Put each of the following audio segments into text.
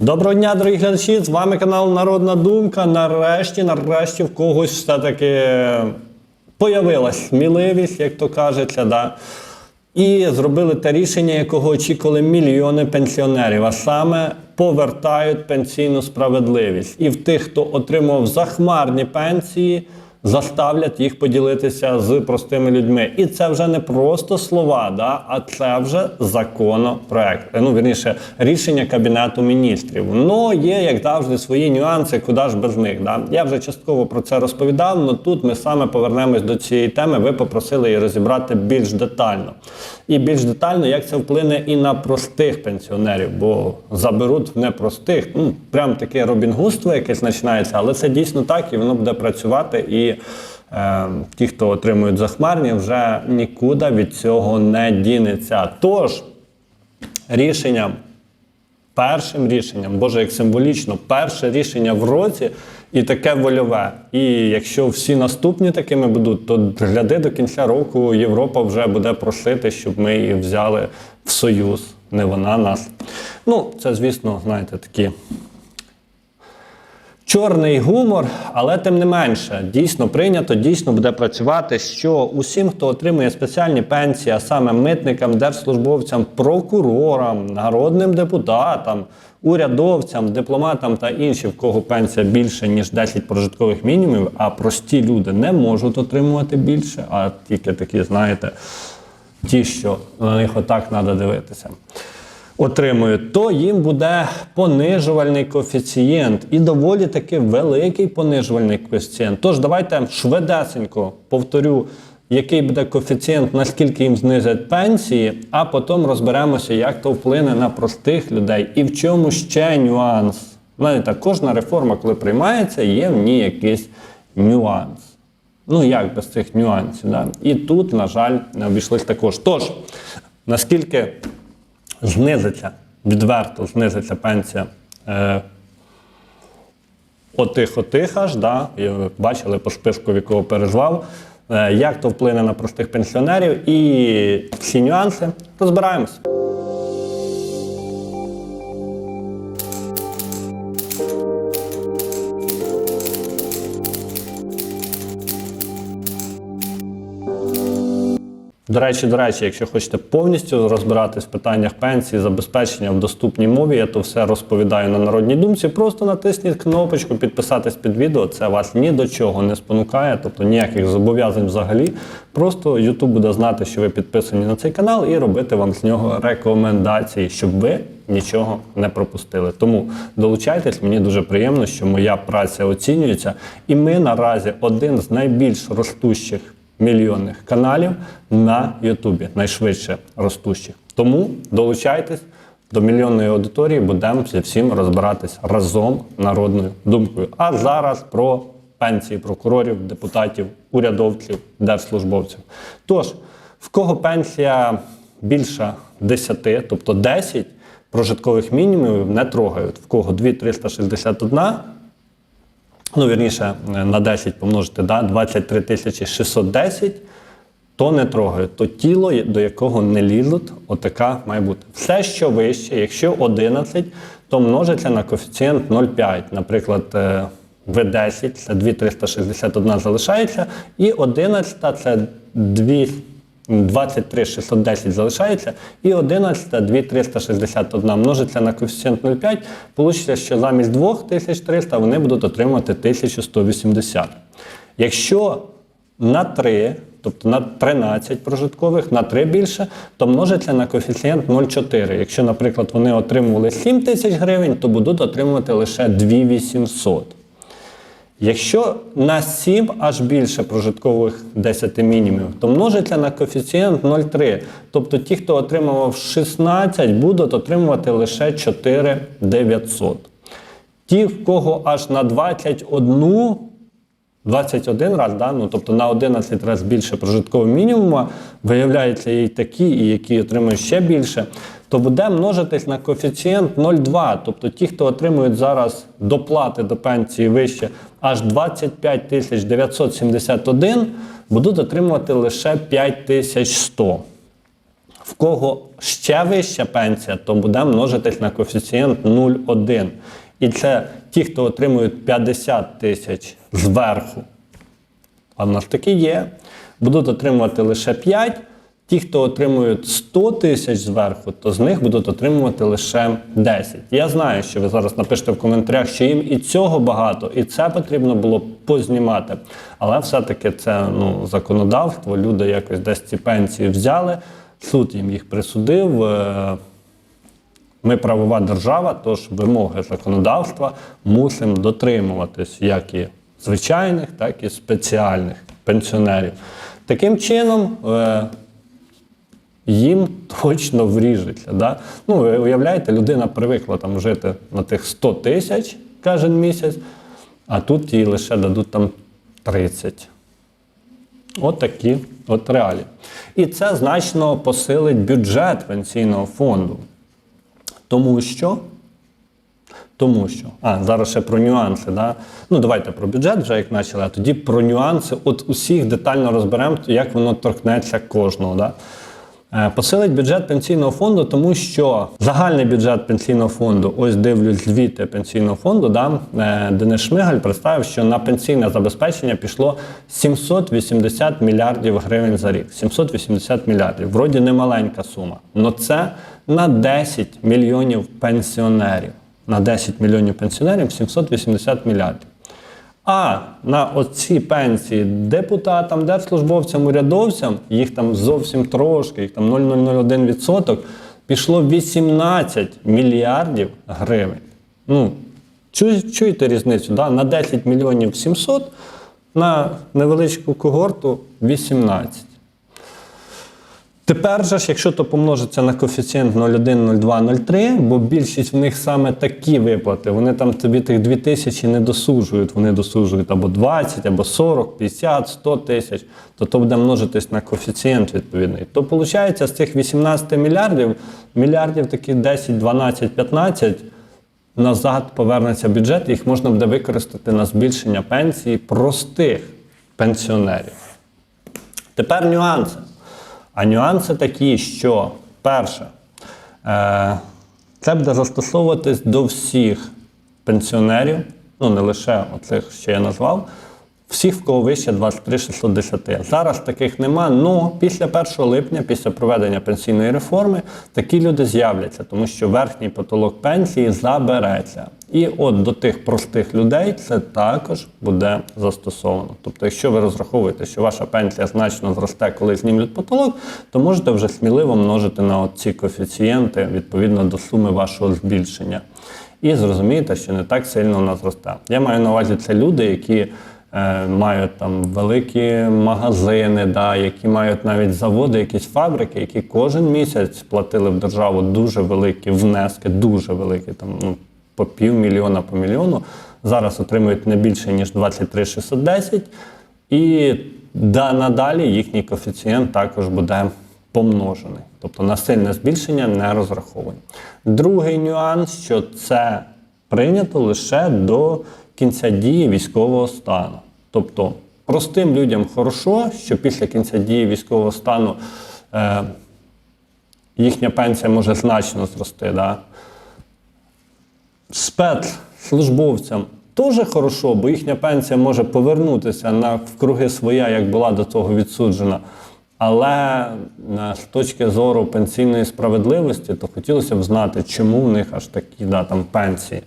Доброго дня, дорогі глядачі! З вами канал Народна Думка. Нарешті, нарешті в когось все-таки появилась сміливість, як то кажеться. Да? І зробили те рішення, якого очікували мільйони пенсіонерів, а саме повертають пенсійну справедливість. І в тих, хто отримав захмарні пенсії, заставлять їх поділитися з простими людьми. І це вже не просто слова, да, а це вже законопроект. Ну, вірніше, рішення Кабінету міністрів. Ну, є, як завжди, свої нюанси, куди ж без них. Да? Я вже частково про це розповідав, але тут ми саме повернемось до цієї теми. Ви попросили її розібрати більш детально. І більш детально, як це вплине і на простих пенсіонерів, бо заберуть в непростих. Ну, прям таке робінгудство якесь починається, але це дійсно так, і воно буде працювати. І е, ті, хто отримують захмарні, вже нікуди від цього не дінеться. Тож, рішенням першим рішенням, боже, як символічно, перше рішення в році і таке вольове. І якщо всі наступні такими будуть, то гляди до кінця року Європа вже буде просити, щоб ми її взяли в союз. Не вона нас. Ну, це, звісно, знаєте, такі. Чорний гумор, але тим не менше, дійсно прийнято, дійсно буде працювати, що усім, хто отримує спеціальні пенсії, а саме митникам, держслужбовцям, прокурорам, народним депутатам, урядовцям, дипломатам та іншим, в кого пенсія більше ніж 10 прожиткових мінімумів, а прості люди не можуть отримувати більше, а тільки такі, знаєте, ті, що на них отак треба дивитися отримують, то їм буде понижувальний коефіцієнт і доволі таки великий понижувальний коефіцієнт. Тож давайте швидесенько повторю, який буде коефіцієнт, наскільки їм знизять пенсії, а потім розберемося, як то вплине на простих людей і в чому ще нюанс. Знаєте, кожна реформа, коли приймається, є в ній якийсь нюанс. Ну, як без цих нюансів. Да? І тут, на жаль, не обійшлось також. Тож, наскільки знизиться, відверто знизиться пенсія е, отих отих аж, да, бачили по списку, в якого перезвав, е, як то вплине на простих пенсіонерів. І всі нюанси. Розбираємось. До речі, до речі, якщо хочете повністю розбиратись в питаннях пенсії, забезпечення в доступній мові, я то все розповідаю на народній думці. Просто натисніть кнопочку підписатись під відео. Це вас ні до чого не спонукає, тобто ніяких зобов'язань взагалі. Просто YouTube буде знати, що ви підписані на цей канал, і робити вам з нього рекомендації, щоб ви нічого не пропустили. Тому долучайтесь, мені дуже приємно, що моя праця оцінюється, і ми наразі один з найбільш ростущих мільйонних каналів на Ютубі, найшвидше ростущих. Тому долучайтесь до мільйонної аудиторії, будемо зі всім розбиратись разом народною думкою. А зараз про пенсії прокурорів, депутатів, урядовців, держслужбовців. Тож, в кого пенсія більша 10, тобто 10 прожиткових мінімумів не трогають, в кого 2361, ну вірніше на 10 помножити, да, 23 тисячі 610, то не трогають. То тіло, до якого не лізуть, отака має бути. Все, що вище, якщо 11, то множиться на коефіцієнт 0,5. Наприклад, е, В10 це 2361 залишається, і 11 це 2. 23 610 залишається, і 11 2361 множиться на коефіцієнт 0,5, Получиться, що замість 2300 вони будуть отримувати 1180. Якщо на 3, тобто на 13 прожиткових, на 3 більше, то множиться на коефіцієнт 0,4. Якщо, наприклад, вони отримували 7 тисяч гривень, то будуть отримувати лише 2800. Якщо на 7 аж більше прожиткових 10 мінімумів, то множиться на коефіцієнт 0,3. Тобто ті, хто отримував 16, будуть отримувати лише 4900. Ті, в кого аж на 21, 21 раз, да? ну, тобто на 11 разів більше прожиткового мінімуму, виявляється, і такі, і які отримують ще більше, то буде множитись на коефіцієнт 0,2. Тобто ті, хто отримують зараз доплати до пенсії вище аж 25 971, будуть отримувати лише 5100. В кого ще вища пенсія, то буде множитись на коефіцієнт 0,1. І це ті, хто отримують 50 тисяч зверху. А в нас такі є. Будуть отримувати лише 5. Ті, хто отримують 100 тисяч зверху, то з них будуть отримувати лише 10. Я знаю, що ви зараз напишете в коментарях, що їм і цього багато, і це потрібно було познімати. Але все-таки це ну, законодавство. Люди якось десь ці пенсії взяли, суд їм їх присудив. е, Ми правова держава, тож вимоги законодавства мусимо дотримуватись як і звичайних, так і спеціальних пенсіонерів. Таким чином, е, їм точно вріжеться. Да? Ну, ви уявляєте, людина привикла там жити на тих 100 тисяч кожен місяць, а тут їй лише дадуть там 30. От такі от реалії. І це значно посилить бюджет пенсійного фонду. Тому що. Тому що. А, зараз ще про нюанси. Да? Ну, давайте про бюджет вже як почали, а тоді про нюанси. От усіх детально розберемо, як воно торкнеться кожного. Да? Е, Посилить бюджет пенсійного фонду, тому що загальний бюджет пенсійного фонду, ось дивлюсь звіти пенсійного фонду, да, е, Денис Шмигаль представив, що на пенсійне забезпечення пішло 780 мільярдів гривень за рік. 780 мільярдів. Вроді немаленька сума. але це на 10 мільйонів пенсіонерів. На 10 мільйонів пенсіонерів 780 мільярдів. А на оці пенсії депутатам, держслужбовцям, урядовцям, їх там зовсім трошки, їх там 0,001%, пішло 18 мільярдів гривень. Ну, чуєте різницю? Да? На 10 мільйонів 700, на невеличку когорту 18. Тепер же ж, якщо то помножиться на коефіцієнт 0,1, 0,2, 0,3, бо більшість в них саме такі виплати, вони там тобі тих 2 тисячі не досуджують, вони досуджують або 20, або 40, 50, 100 тисяч, то то буде множитись на коефіцієнт відповідний. То виходить, з цих 18 мільярдів, мільярдів таких 10, 12, 15 назад повернеться бюджет, і їх можна буде використати на збільшення пенсії простих пенсіонерів. Тепер нюанси. А нюанси такі, що перше, е, це буде застосовуватись до всіх пенсіонерів, ну не лише оцих, що я назвав, всіх, в кого вище 23 610. Зараз таких нема, але після 1 липня, після проведення пенсійної реформи, такі люди з'являться, тому що верхній потолок пенсії забереться. І от до тих простих людей це також буде застосовано. Тобто, якщо ви розраховуєте, що ваша пенсія значно зросте, коли знімлять потолок, то можете вже сміливо множити на ці коефіцієнти відповідно до суми вашого збільшення. І зрозумієте, що не так сильно вона зросте. Я маю на увазі це люди, які е, мають там великі магазини, да, які мають навіть заводи, якісь фабрики, які кожен місяць платили в державу дуже великі внески, дуже великі, там ну, по півмільйона, по мільйону. Зараз отримують не більше ніж 23 610. І надалі їхній коефіцієнт також буде помножений. Тобто на сильне збільшення не розраховані. Другий нюанс, що це прийнято лише до кінця дії військового стану. Тобто простим людям хорошо, що після кінця дії військового стану е, їхня пенсія може значно зрости. Да? Спецслужбовцям дуже хорошо, бо їхня пенсія може повернутися на в круги своя, як була до того відсуджена. Але з точки зору пенсійної справедливості, то хотілося б знати, чому в них аж такі да, там, пенсії.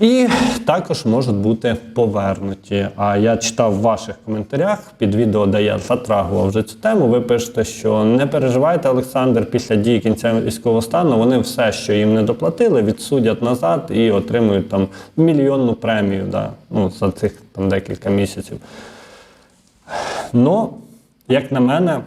І також можуть бути повернуті. А я читав в ваших коментарях під відео, де я затрагував вже цю тему. Ви пишете, що не переживайте, Олександр, після дії кінця військового стану вони все, що їм не доплатили, відсудять назад і отримують там мільйонну премію да, ну, за цих там декілька місяців. Ну, як на мене,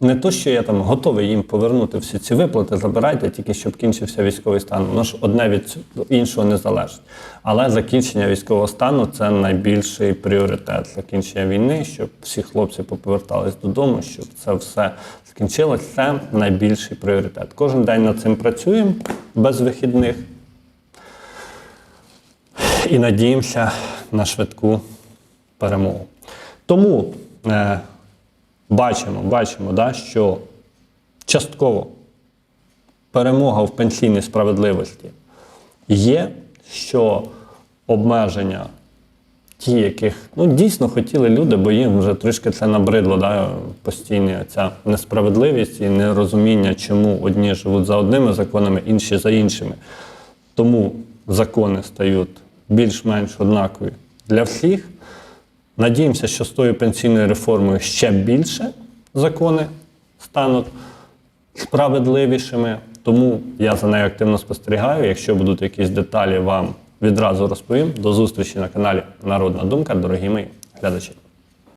не то, що я там готовий їм повернути всі ці виплати, забирайте, тільки щоб кінчився військовий стан. Воно ж одне від іншого не залежить. Але закінчення військового стану це найбільший пріоритет. Закінчення війни, щоб всі хлопці поповертались додому, щоб це все скінчилось. Це найбільший пріоритет. Кожен день над цим працюємо без вихідних і надіємося на швидку перемогу. Тому е, бачимо, бачимо, да, що частково перемога в пенсійній справедливості є, що обмеження, ті, яких ну, дійсно хотіли люди, бо їм вже трішки це набридло, да, постійна ця несправедливість і нерозуміння, чому одні живуть за одними законами, інші за іншими. Тому закони стають більш-менш однакові для всіх. Надіємося, що з тою пенсійною реформою ще більше закони стануть справедливішими. Тому я за нею активно спостерігаю. Якщо будуть якісь деталі, вам відразу розповім. До зустрічі на каналі Народна Думка, дорогі мої глядачі.